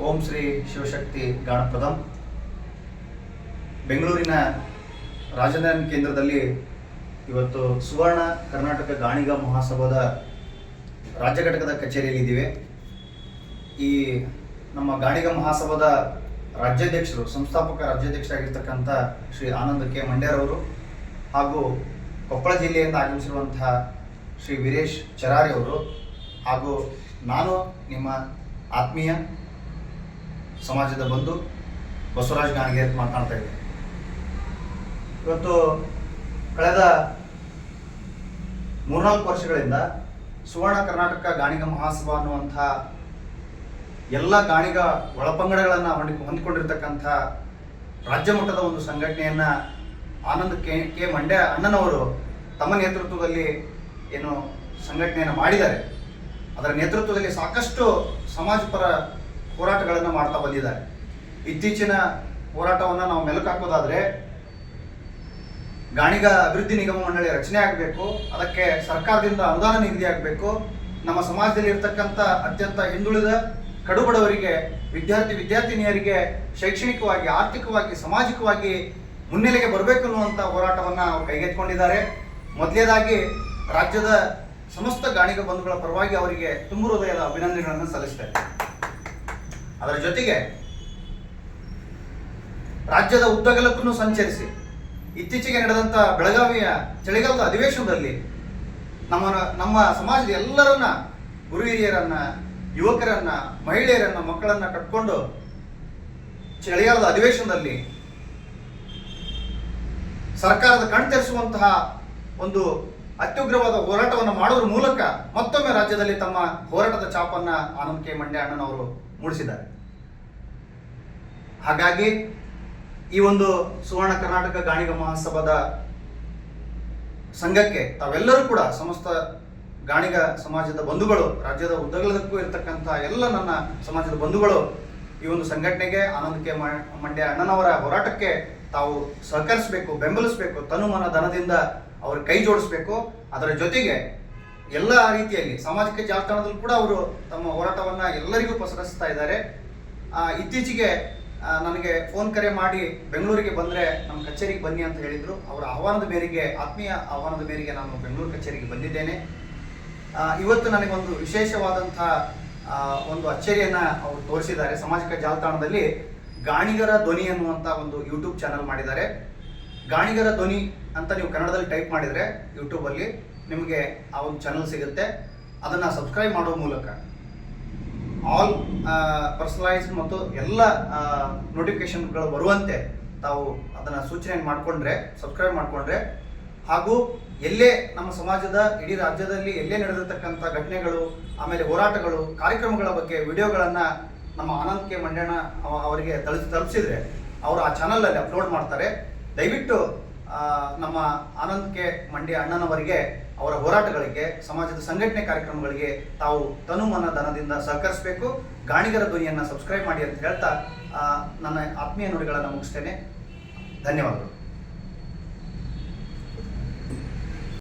ಓಂ ಶ್ರೀ ಶಿವಶಕ್ತಿ ಗಾಣಪ್ರದಂ. ಬೆಂಗಳೂರಿನ ರಾಜಧಾನಿ ಕೇಂದ್ರದಲ್ಲಿ ಇವತ್ತು ಸುವರ್ಣ ಕರ್ನಾಟಕ ಗಾಣಿಗ ಮಹಾಸಭಾದ ರಾಜ್ಯ ಘಟಕದ ಕಚೇರಿಯಲ್ಲಿದ್ದೀವಿ. ಈ ನಮ್ಮ ಗಾಣಿಗ ಮಹಾಸಭಾದ ರಾಜ್ಯಾಧ್ಯಕ್ಷರು, ಸಂಸ್ಥಾಪಕ ರಾಜ್ಯಾಧ್ಯಕ್ಷರಾಗಿರ್ತಕ್ಕಂಥ ಶ್ರೀ ಆನಂದ ಕೆ. ಮಂಡ್ಯರವರು ಹಾಗೂ ಕೊಪ್ಪಳ ಜಿಲ್ಲೆಯಿಂದ ಆಗಮಿಸಿರುವಂತಹ ಶ್ರೀ ವೀರೇಶ್ ಚರಾರಿ ಅವರು ಹಾಗೂ ನಾನು, ನಿಮ್ಮ ಆತ್ಮೀಯ ಸಮಾಜದ ಬಂಧು ಬಸವರಾಜ್ ಗಾಣಿಗೆ ಅಂತ ಮಾತನಾಡ್ತಾ ಇದ್ದೆ ಇವತ್ತು ಕಳೆದ ಮೂರ್ನಾಲ್ಕು ವರ್ಷಗಳಿಂದ ಸುವರ್ಣ ಕರ್ನಾಟಕ ಗಾಣಿಗ ಮಹಾಸಭಾ ಅನ್ನುವಂಥ ಎಲ್ಲ ಗಾಣಿಗ ಒಳಪಂಗಡಗಳನ್ನು ಹೊಂದಿ, ಹೊಂದಿಕೊಂಡಿರ್ತಕ್ಕಂಥ ರಾಜ್ಯ ಮಟ್ಟದ ಒಂದು ಸಂಘಟನೆಯನ್ನು ಆನಂದ್ ಕೆ ಕೆ ಮಂಡ್ಯ ಅಣ್ಣನವರು ತಮ್ಮ ನೇತೃತ್ವದಲ್ಲಿ ಏನು ಸಂಘಟನೆಯನ್ನು ಮಾಡಿದ್ದಾರೆ. ಅದರ ನೇತೃತ್ವದಲ್ಲಿ ಸಾಕಷ್ಟು ಸಮಾಜಪರ ಹೋರಾಟಗಳನ್ನು ಮಾಡ್ತಾ ಬಂದಿದ್ದಾರೆ. ಇತ್ತೀಚಿನ ಹೋರಾಟವನ್ನು ನಾವು ಮೆಲುಕು ಹಾಕೋದಾದ್ರೆ ಗಾಣಿಗ ಅಭಿವೃದ್ಧಿ ನಿಗಮ ಮಂಡಳಿ ರಚನೆ ಆಗಬೇಕು, ಅದಕ್ಕೆ ಸರ್ಕಾರದಿಂದ ಅನುದಾನ ನಿಗದಿ ಆಗಬೇಕು, ನಮ್ಮ ಸಮಾಜದಲ್ಲಿ ಇರತಕ್ಕಂಥ ಅತ್ಯಂತ ಹಿಂದುಳಿದ, ಕಡುಬಡವರಿಗೆ, ವಿದ್ಯಾರ್ಥಿ ವಿದ್ಯಾರ್ಥಿನಿಯರಿಗೆ ಶೈಕ್ಷಣಿಕವಾಗಿ, ಆರ್ಥಿಕವಾಗಿ, ಸಾಮಾಜಿಕವಾಗಿ ಮುನ್ನೆಲೆಗೆ ಬರಬೇಕು ಅನ್ನುವಂಥ ಹೋರಾಟವನ್ನು ಅವರು ಕೈಗೆತ್ತಿಕೊಂಡಿದ್ದಾರೆ. ಮೊದಲನೇದಾಗಿ ರಾಜ್ಯದ ಸಮಸ್ತ ಗಾಣಿಗ ಬಂಧುಗಳ ಪರವಾಗಿ ಅವರಿಗೆ ತುಂಬು ಹೃದಯದ ಅಭಿನಂದನೆಗಳನ್ನು ಸಲ್ಲಿಸ್ತೇನೆ ಅದರ ಜೊತೆಗೆ ರಾಜ್ಯದ ಉದ್ದಗಲಕ್ಕೂ ಸಂಚರಿಸಿ ಇತ್ತೀಚೆಗೆ ನಡೆದಂತ ಬೆಳಗಾವಿಯ ಚಳಿಗಾಲದ ಅಧಿವೇಶನದಲ್ಲಿ ನಮ್ಮ ನಮ್ಮ ಸಮಾಜದ ಎಲ್ಲರನ್ನ, ಗುರು ಹಿರಿಯರನ್ನ, ಯುವಕರನ್ನ, ಮಹಿಳೆಯರನ್ನ, ಮಕ್ಕಳನ್ನ ಕಟ್ಕೊಂಡು ಚಳಿಗಾಲದ ಅಧಿವೇಶನದಲ್ಲಿ ಸರ್ಕಾರದ ಕಣ್ತೆರಿಸುವಂತಹ ಒಂದು ಅತ್ಯುಗ್ರವಾದ ಹೋರಾಟವನ್ನು ಮಾಡುವ ಮೂಲಕ ಮತ್ತೊಮ್ಮೆ ರಾಜ್ಯದಲ್ಲಿ ತಮ್ಮ ಹೋರಾಟದ ಚಾಪನ್ನ ಆನಂದ್ ಕೆ ಮಂಡ್ಯ ಅಣ್ಣನವರು ಮೂಡಿಸಿದ್ದಾರೆ. ಹಾಗಾಗಿ ಈ ಒಂದು ಸುವರ್ಣ ಕರ್ನಾಟಕ ಗಾಣಿಗ ಮಹಾಸಭಾದ ಸಂಘಕ್ಕೆ ತಾವೆಲ್ಲರೂ ಕೂಡ ಸಮಸ್ತ ಗಾಣಿಗ ಸಮಾಜದ ಬಂಧುಗಳು, ರಾಜ್ಯದ ಉದ್ದಗಲಕ್ಕೂ ಇರತಕ್ಕಂಥ ಎಲ್ಲ ನನ್ನ ಸಮಾಜದ ಬಂಧುಗಳು, ಈ ಒಂದು ಸಂಘಟನೆಗೆ ಆನಂದ್ ಕೆ ಮಂಡ್ಯ ಅಣ್ಣನವರ ಹೋರಾಟಕ್ಕೆ ತಾವು ಸಹಕರಿಸಬೇಕು, ಬೆಂಬಲಿಸಬೇಕು ತನು ಮನ ಧನದಿಂದ ಅವರ ಕೈ ಜೋಡಿಸ್ಬೇಕು. ಅದರ ಜೊತೆಗೆ ಎಲ್ಲ ರೀತಿಯಲ್ಲಿ ಸಾಮಾಜಿಕ ಜಾಲತಾಣದಲ್ಲೂ ಕೂಡ ಅವರು ತಮ್ಮ ಹೋರಾಟವನ್ನು ಎಲ್ಲರಿಗೂ ಪಸರಿಸ್ತಾ ಇದ್ದಾರೆ. ಇತ್ತೀಚೆಗೆ ನನಗೆ ಫೋನ್ ಕರೆ ಮಾಡಿ ಬೆಂಗಳೂರಿಗೆ ಬಂದರೆ ನಮ್ಮ ಕಚೇರಿಗೆ ಬನ್ನಿ ಅಂತ ಹೇಳಿದರು. ಅವರ ಆಹ್ವಾನದ ಮೇರೆಗೆ, ಆತ್ಮೀಯ ಆಹ್ವಾನದ ಮೇರೆಗೆ ನಾನು ಬೆಂಗಳೂರು ಕಚೇರಿಗೆ ಬಂದಿದ್ದೇನೆ. ಇವತ್ತು ನನಗೊಂದು ವಿಶೇಷವಾದಂಥ ಒಂದು ಅಚ್ಚರಿಯನ್ನು ಅವರು ತೋರಿಸಿದ್ದಾರೆ. ಸಾಮಾಜಿಕ ಜಾಲತಾಣದಲ್ಲಿ ಗಾಣಿಗರ ಧ್ವನಿ ಅನ್ನುವಂಥ ಒಂದು ಯೂಟ್ಯೂಬ್ ಚಾನಲ್ ಮಾಡಿದ್ದಾರೆ. ಗಾಣಿಗರ ಧ್ವನಿ ಅಂತ ನೀವು ಕನ್ನಡದಲ್ಲಿ ಟೈಪ್ ಮಾಡಿದರೆ ಯೂಟ್ಯೂಬಲ್ಲಿ ನಿಮಗೆ ಆ ಒಂದು ಚಾನಲ್ ಸಿಗುತ್ತೆ. ಅದನ್ನು ಸಬ್ಸ್ಕ್ರೈಬ್ ಮಾಡೋ ಮೂಲಕ ಆಲ್ ಪರ್ಸನಲೈಸ್ಡ್ ಮತ್ತು ಎಲ್ಲ ನೋಟಿಫಿಕೇಶನ್ಗಳು ಬರುವಂತೆ ತಾವು ಅದನ್ನು ಸೂಚನೆ ಮಾಡಿಕೊಂಡ್ರೆ ಸಬ್ಸ್ಕ್ರೈಬ್ ಮಾಡಿಕೊಂಡ್ರೆ, ಹಾಗೂ ಎಲ್ಲೇ ನಮ್ಮ ಸಮಾಜದ, ಇಡೀ ರಾಜ್ಯದಲ್ಲಿ ಎಲ್ಲೇ ನಡೆದಿರ್ತಕ್ಕಂಥ ಘಟನೆಗಳು, ಆಮೇಲೆ ಹೋರಾಟಗಳು, ಕಾರ್ಯಕ್ರಮಗಳ ಬಗ್ಗೆ ವಿಡಿಯೋಗಳನ್ನು ನಮ್ಮ ಆನಂದ್ ಕೆ ಮಂಡ್ಯಣ ಅವ- ಅವರಿಗೆ ತಲುಪಿ ತಲುಪಿಸಿದ್ರೆ, ಅವರು ಆ ಚಾನಲಲ್ಲಿ ಅಪ್ಲೋಡ್ ಮಾಡ್ತಾರೆ. ದಯವಿಟ್ಟು ನಮ್ಮ ಆನಂದ್ ಕೆ ಮಂಡ್ಯ ಅಣ್ಣನವರಿಗೆ, ಅವರ ಹೋರಾಟಗಳಿಗೆ, ಸಮಾಜದ ಸಂಘಟನೆ ಕಾರ್ಯಕ್ರಮಗಳಿಗೆ ತಾವು ತನು ಮನ ಧನದಿಂದ ಸಹಕರಿಸಬೇಕು. ಗಾಣಿಗರ ಧ್ವನಿಯನ್ನು ಸಬ್ಸ್ಕ್ರೈಬ್ ಮಾಡಿ ಅಂತ ಹೇಳ್ತಾ ನನ್ನ ಆತ್ಮೀಯ ನುಡಿಗಳನ್ನು ಮುಗಿಸ್ತೇನೆ. ಧನ್ಯವಾದಗಳು.